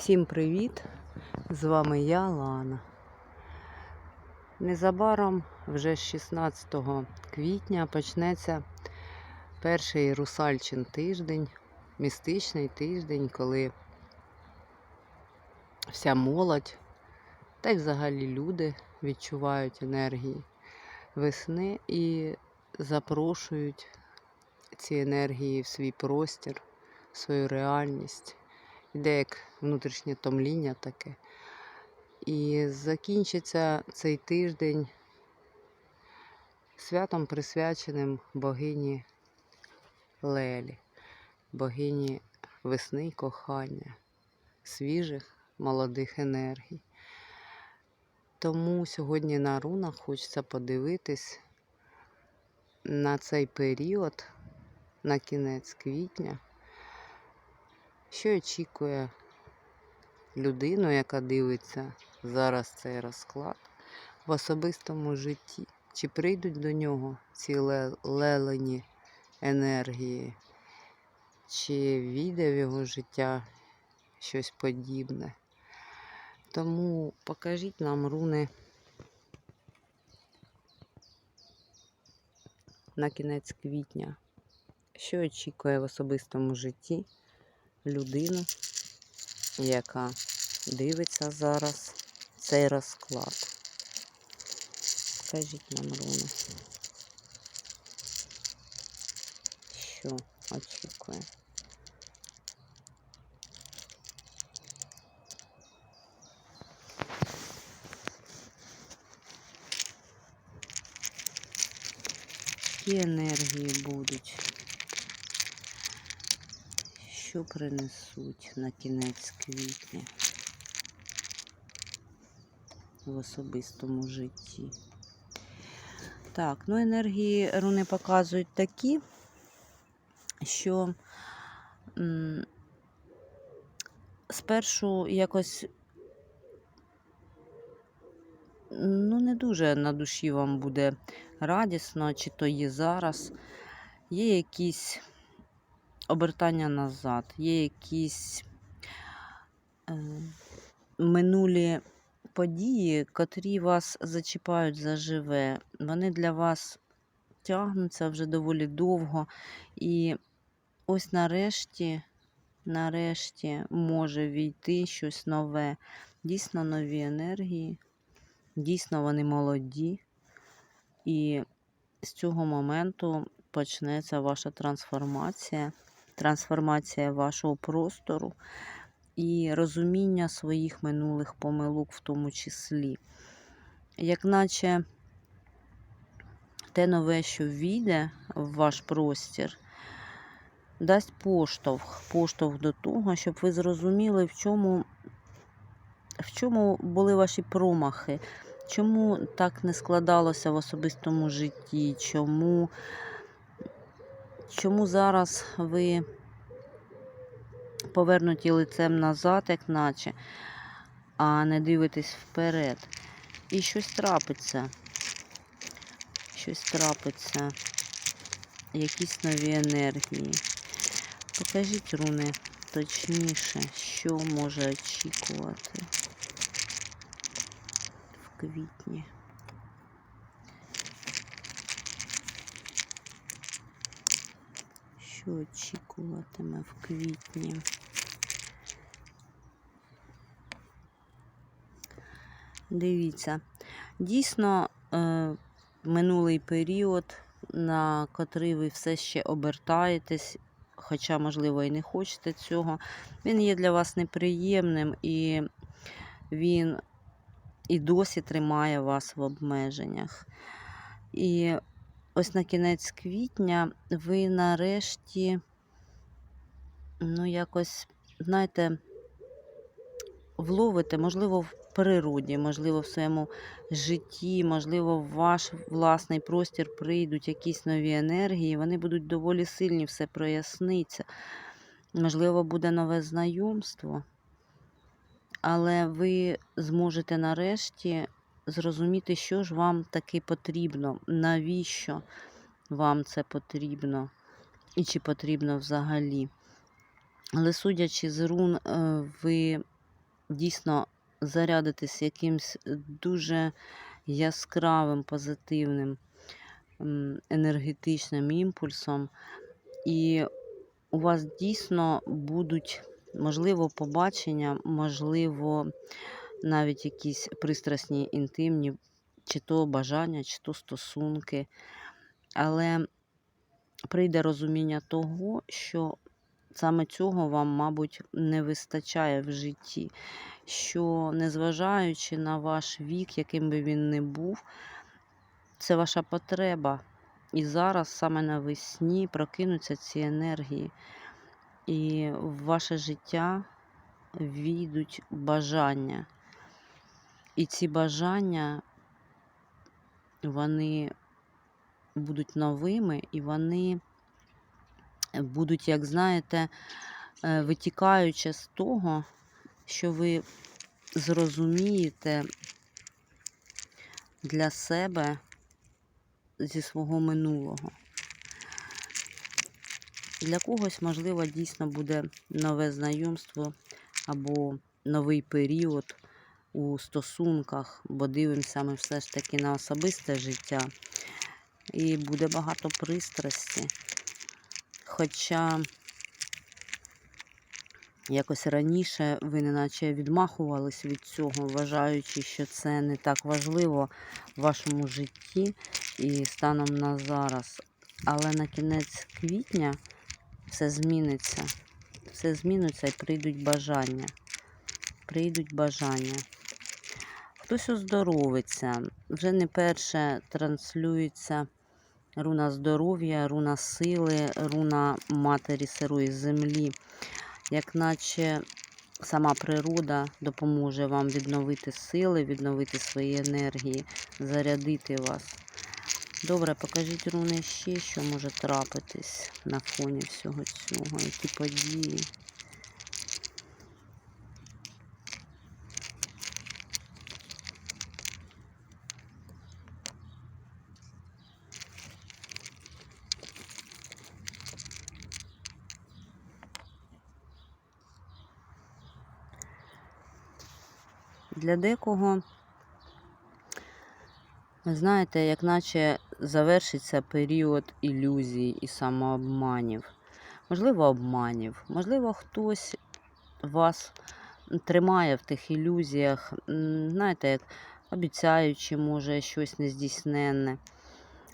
Всім привіт! З вами я, Лана. Незабаром, вже з 16 квітня, почнеться перший русальчин тиждень, містичний тиждень, коли вся молодь та й взагалі люди відчувають енергії весни і запрошують ці енергії в свій простір, в свою реальність. Іде як внутрішнє томління таке. І закінчиться цей тиждень святом присвяченим богині Лелі, богині весни й кохання, свіжих молодих енергій. Тому сьогодні на рунах хочеться подивитись на цей період, на кінець квітня, що очікує людину, яка дивиться зараз цей розклад в особистому житті. Чи прийдуть до нього ці ле- лелені енергії, чи війде в його життя щось подібне. Тому покажіть нам руни на кінець квітня, що очікує в особистому житті людину, яка дивиться зараз цей розклад. Скажіть нам, руни, що очікує. Які енергії будуть? Що принесуть на кінець квітня в особистому житті? Так, ну енергії руни показують такі, що м, спершу якось ну, не дуже на душі вам буде радісно, чи то є зараз. Є якісь обертання назад, є якісь е, минулі події, котрі вас зачіпають заживе. Вони для вас тягнуться вже доволі довго. І ось нарешті, нарешті може війти щось нове. Дійсно нові енергії, дійсно вони молоді. І з цього моменту почнеться ваша трансформація, трансформація вашого простору і розуміння своїх минулих помилок в тому числі. Як наче те нове, що війде в ваш простір, дасть поштовх, поштовх до того, щоб ви зрозуміли, в чому, в чому були ваші промахи. Чому так не складалося в особистому житті? Чому, чому зараз ви повернуті лицем назад, як наче, а не дивитесь вперед? І щось трапиться. Щось трапиться. Якісь нові енергії. Покажіть, руни, точніше, що може очікувати в квітні. Що очікуватиме в квітні? Дивіться, дійсно, е, минулий період, на котрий ви все ще обертаєтесь, хоча, можливо, і не хочете цього, він є для вас неприємним і він і досі тримає вас в обмеженнях. І ось на кінець квітня ви нарешті, ну, якось, знаєте, вловите, можливо, в природі, можливо, в своєму житті, можливо, в ваш власний простір прийдуть якісь нові енергії, вони будуть доволі сильні, все проясниться. Можливо, буде нове знайомство, але ви зможете нарешті зрозуміти, що ж вам таки потрібно, навіщо вам це потрібно, і чи потрібно взагалі. Але судячи з рун, е, ви дійсно зарядитись якимсь дуже яскравим, позитивним енергетичним імпульсом. І у вас дійсно будуть, можливо, побачення, можливо, навіть якісь пристрасні, інтимні, чи то бажання, чи то стосунки. Але прийде розуміння того, що саме цього вам, мабуть, не вистачає в житті. Що, незважаючи на ваш вік, яким би він не був, це ваша потреба. І зараз саме навесні прокинуться ці енергії. І в ваше життя війдуть бажання. І ці бажання, вони будуть новими, і вони будуть, як знаєте, е, витікаючи з того, що ви зрозумієте для себе зі свого минулого. Для когось, можливо, дійсно буде нове знайомство або новий період у стосунках, бо дивимося ми все ж таки на особисте життя. І буде багато пристрасті. Хоча якось раніше ви неначе відмахувались від цього, вважаючи, що це не так важливо в вашому житті і станом на зараз. Але на кінець квітня все зміниться. Все зміниться і прийдуть бажання. Прийдуть бажання. Хтось оздоровиться. Вже не перше транслюється руна здоров'я, руна сили, руна матері сирої землі. Як наче сама природа допоможе вам відновити сили, відновити свої енергії, зарядити вас. Добре, покажіть руни ще, що може трапитись на фоні всього цього, які події. Для декого, знаєте, як наче завершиться період ілюзій і самообманів. Можливо, обманів. Можливо, хтось вас тримає в тих ілюзіях, знаєте, як обіцяючи, може, щось нездійсненне.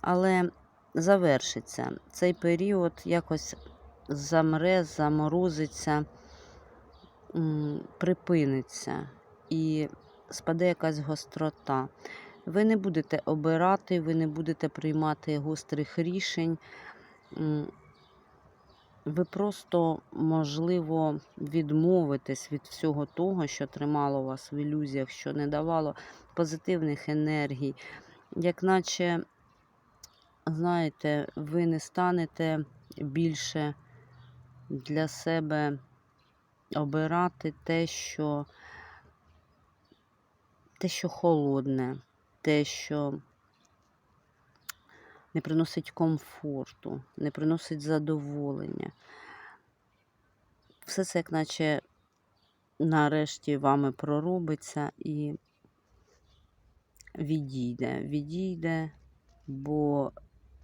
Але завершиться. Цей період якось замре, заморозиться, припиниться і спаде якась гострота. Ви не будете обирати, ви не будете приймати гострих рішень. Ви просто, можливо, відмовитесь від всього того, що тримало вас в ілюзіях, що не давало позитивних енергій. Як наче, знаєте, ви не станете більше для себе обирати те, що те, що холодне, те, що не приносить комфорту, не приносить задоволення. Все це, як наче нарешті вами проробиться і відійде. Відійде, бо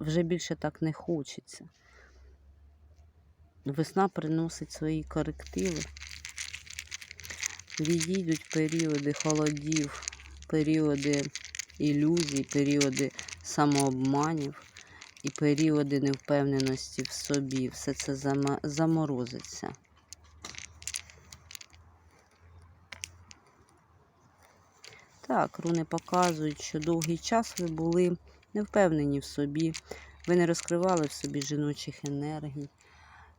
вже більше так не хочеться. Весна приносить свої корективи. Відійдуть періоди холодів, періоди ілюзій, періоди самообманів і періоди невпевненості в собі. Все це заморозиться. Так, руни показують, що довгий час ви були невпевнені в собі, ви не розкривали в собі жіночих енергій,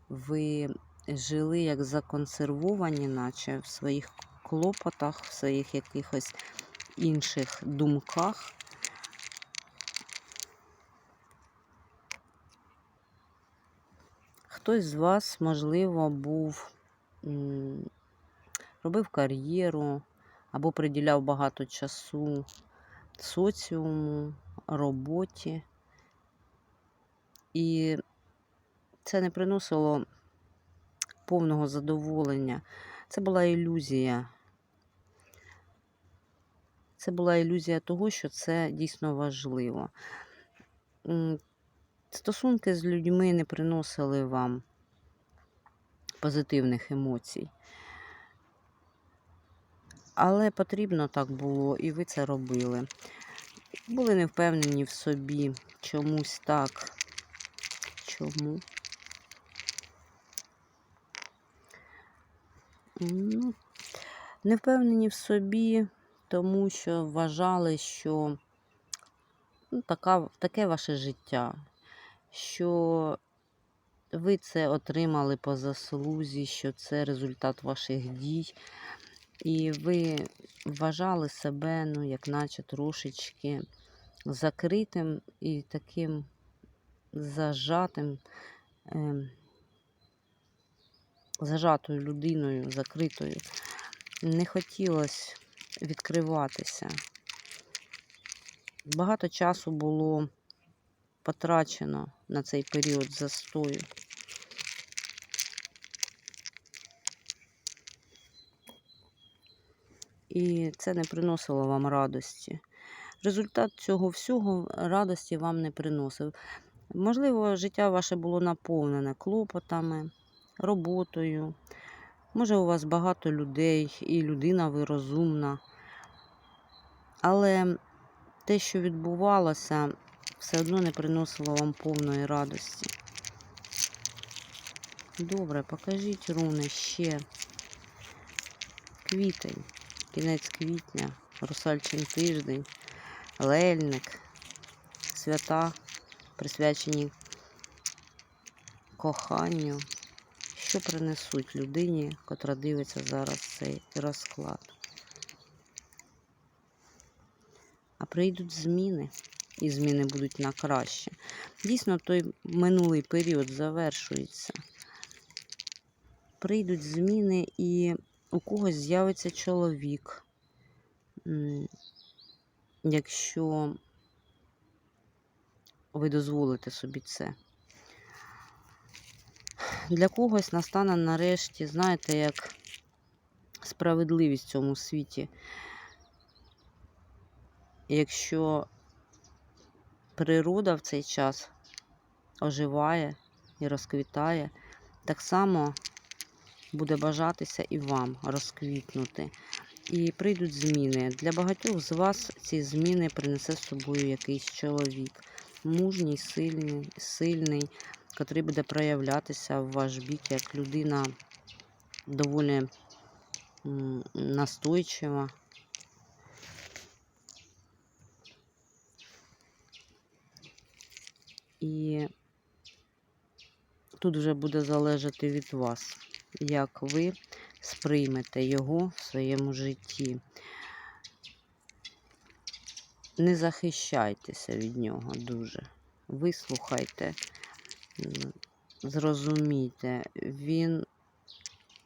ви жили як законсервовані, наче в своїх клопотах, в своїх якихось інших думках. Хтось з вас, можливо, був, робив кар'єру або приділяв багато часу соціуму, роботі. І це не приносило повного задоволення. Це була ілюзія. Це була ілюзія того, що це дійсно важливо. Стосунки з людьми не приносили вам позитивних емоцій. Але потрібно так було, і ви це робили. Були не впевнені в собі чомусь так. Чому? Ну, не впевнені в собі, тому що вважали, що ну, така, таке ваше життя, що ви це отримали по заслузі, що це результат ваших дій. І ви вважали себе, ну, як наче трошечки закритим і таким зажатим, ем, зажатою людиною, закритою. Не хотілося відкриватися. Багато часу було потрачено на цей період застою. І це не приносило вам радості. Результат цього всього радості вам не приносив. Можливо, життя ваше було наповнене клопотами, роботою. Може, у вас багато людей, і людина ви розумна. Але те, що відбувалося, все одно не приносило вам повної радості. Добре, покажіть руни ще. Квітень, кінець квітня, русальчин тиждень, лельник, свята, присвячені коханню. Що принесуть людині, котра дивиться зараз цей розклад? А прийдуть зміни, і зміни будуть на краще. Дійсно, той минулий період завершується. Прийдуть зміни, і у когось з'явиться чоловік. Якщо ви дозволите собі це. Для когось настане нарешті, знаєте, як справедливість в цьому світі. Якщо природа в цей час оживає і розквітає, так само буде бажатися і вам розквітнути. І прийдуть зміни. Для багатьох з вас ці зміни принесе з собою якийсь чоловік. Мужній, сильний, сильний, котрий буде проявлятися в ваш бік як людина доволі настойчива. І тут вже буде залежати від вас, як ви сприймете його в своєму житті. Не захищайтеся від нього дуже. Вислухайте, зрозумійте, він,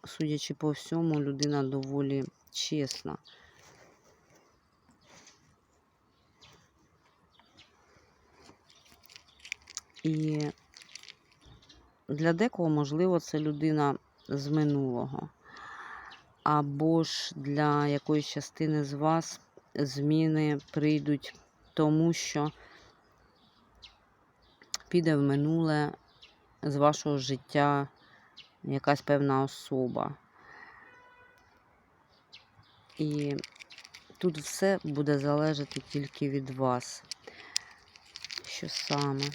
судячи по всьому, людина доволі чесна. І для декого, можливо, це людина з минулого. Або ж для якоїсь частини з вас зміни прийдуть тому, що піде в минуле з вашого життя якась певна особа. І тут все буде залежати тільки від вас. Що саме?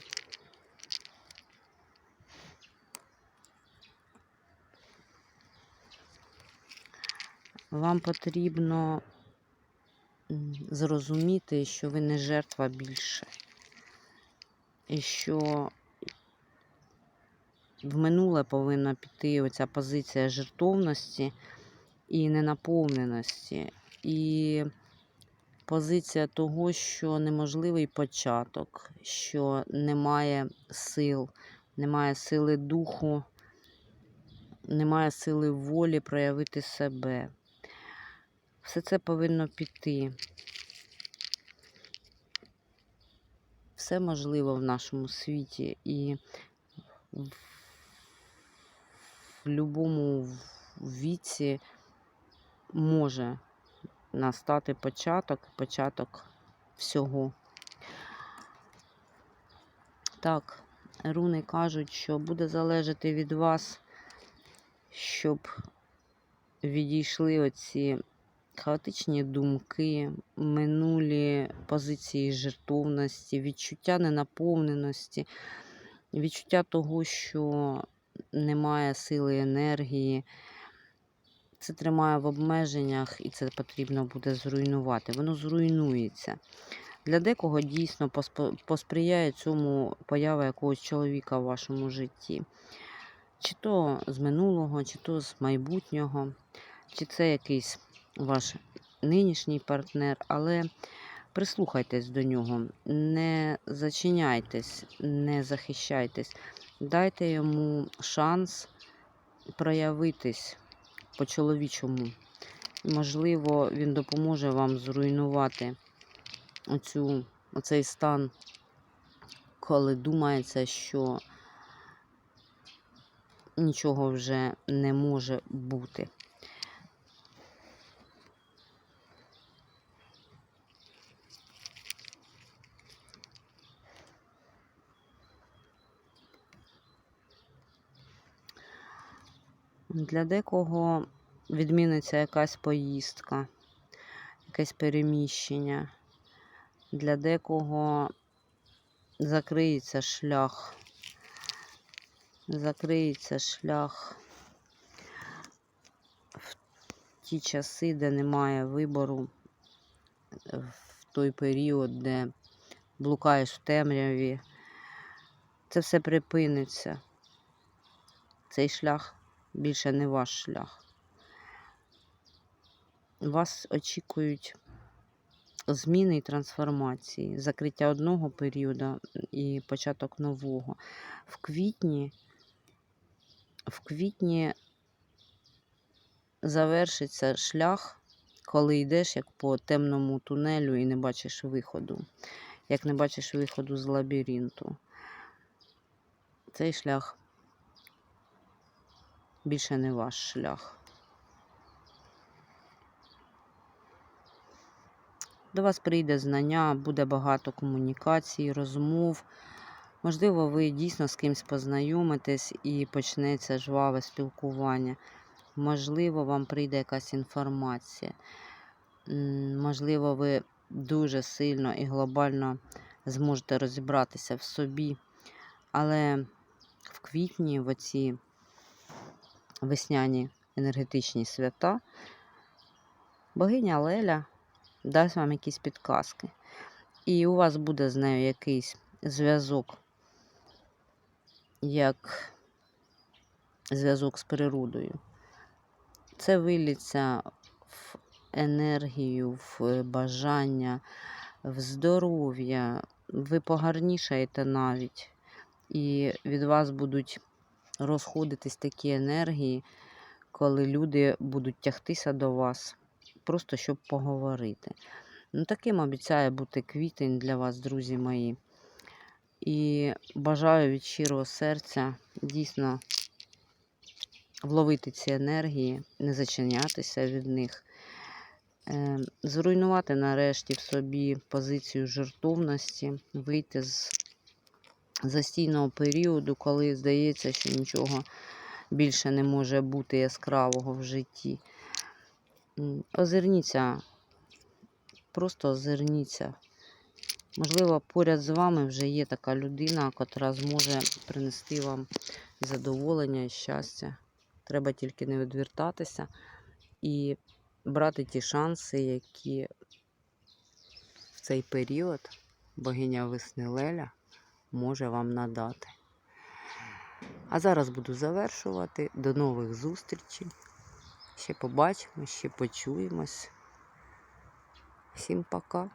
Вам потрібно зрозуміти, що ви не жертва більше. І що в минуле повинна піти оця позиція жертовності і ненаповненості. І позиція того, що неможливий початок, що немає сил, немає сили духу, немає сили волі проявити себе. Все це повинно піти. Все можливо в нашому світі і в, будь-якому віці може настати початок, початок всього. Так, руни кажуть, що буде залежати від вас, щоб відійшли оці хаотичні думки, минулі позиції жертовності, відчуття ненаповненості, відчуття того, що немає сили енергії. Це тримає в обмеженнях і це потрібно буде зруйнувати. Воно зруйнується. Для декого дійсно посприяє цьому поява якогось чоловіка в вашому житті. Чи то з минулого, чи то з майбутнього, чи це якийсь ваш нинішній партнер, але прислухайтесь до нього, не зачиняйтесь, не захищайтесь, дайте йому шанс проявитись по-чоловічому. Можливо, він допоможе вам зруйнувати оцю, оцей стан, коли думається, що нічого вже не може бути. Для декого відміниться якась поїздка, якесь переміщення. Для декого закриється шлях. Закриється шлях в ті часи, де немає вибору, в той період, де блукаєш в темряві. Це все припиниться. Цей шлях більше не ваш шлях. Вас очікують зміни і трансформації, закриття одного періоду і початок нового. В квітні, в квітні завершиться шлях, коли йдеш як по темному тунелю і не бачиш виходу, як не бачиш виходу з лабіринту. Цей шлях більше не ваш шлях. До вас прийде знання, буде багато комунікацій, розмов. Можливо, ви дійсно з кимось познайомитесь і почнеться жваве спілкування. Можливо, вам прийде якась інформація. Можливо, ви дуже сильно і глобально зможете розібратися в собі. Але в квітні, в оці весняні енергетичні свята, богиня Леля дасть вам якісь підказки. І у вас буде з нею якийсь зв'язок, як зв'язок з природою. Це виліться в енергію, в бажання, в здоров'я. Ви погарнішаєте навіть, і від вас будуть розходитись такі енергії, коли люди будуть тягтися до вас, просто щоб поговорити. Ну, таким обіцяє бути квітень для вас, друзі мої. І бажаю від щирого серця дійсно вловити ці енергії, не зачинятися від них, е, зруйнувати нарешті в собі позицію жертовності, вийти з застійного періоду, коли здається, що нічого більше не може бути яскравого в житті. Озирніться, просто озирніться. Можливо, поряд з вами вже є така людина, котра зможе принести вам задоволення і щастя. Треба тільки не відвертатися і брати ті шанси, які в цей період богиня весни Леля може вам надати. А зараз буду завершувати. До нових зустрічей. Ще побачимо, ще почуємось. Всім пока.